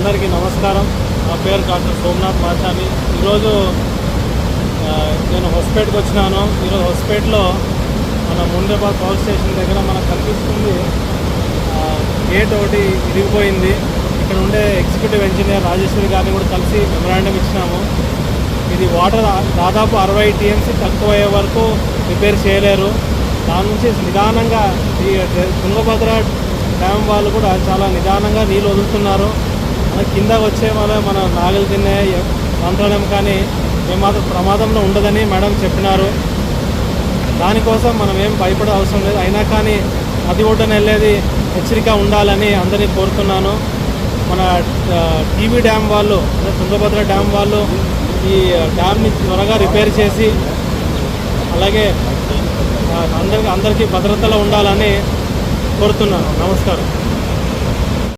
అందరికీ నమస్కారం. నా పేరు డాక్టర్ సోమనాథ్ మాచాని. ఈరోజు నేను హొస్పేట్కి వచ్చినాను. ఈరోజు హొస్పేట్లో మన ముండేబాద్ పవర్ స్టేషన్ దగ్గర మనకు కనిపిస్తుంది. గేట్ ఒకటి విరిగిపోయింది ఇక్కడ ఉండే ఎగ్జిక్యూటివ్ ఇంజనీర్ రాజేశ్వరి గారిని కూడా కలిసి మెమరాండం ఇచ్చినాము. ఇది వాటర్ దాదాపు అరవై టీఎంసీ తక్కువ అయ్యే వరకు రిపేర్ చేయలేరు. దాని నుంచి నిదానంగా ఈ తుంగభద్ర డ్యామ్ వాళ్ళు కూడా చాలా నిదానంగా నీళ్ళు వదులుతున్నారు. మన కింద వచ్చే మన మన నాగలు తినే మంత్రాలయం కానీ ఏమాత్రం ప్రమాదంలో ఉండదని మేడం చెప్పినారు. దానికోసం మనం ఏం భయపడే అవసరం లేదు. అయినా కానీ అది ఒడ్డున వెళ్ళేది హెచ్చరిక ఉండాలని అందరినీ కోరుతున్నాను. మన టీవీ డ్యామ్ వాళ్ళు అంటే తుంగభద్ర డ్యామ్ వాళ్ళు ఈ డ్యామ్ని త్వరగా రిపేర్ చేసి అలాగే అందరికి అందరికీ భద్రతలో ఉండాలని కోరుతున్నాను. నమస్కారం.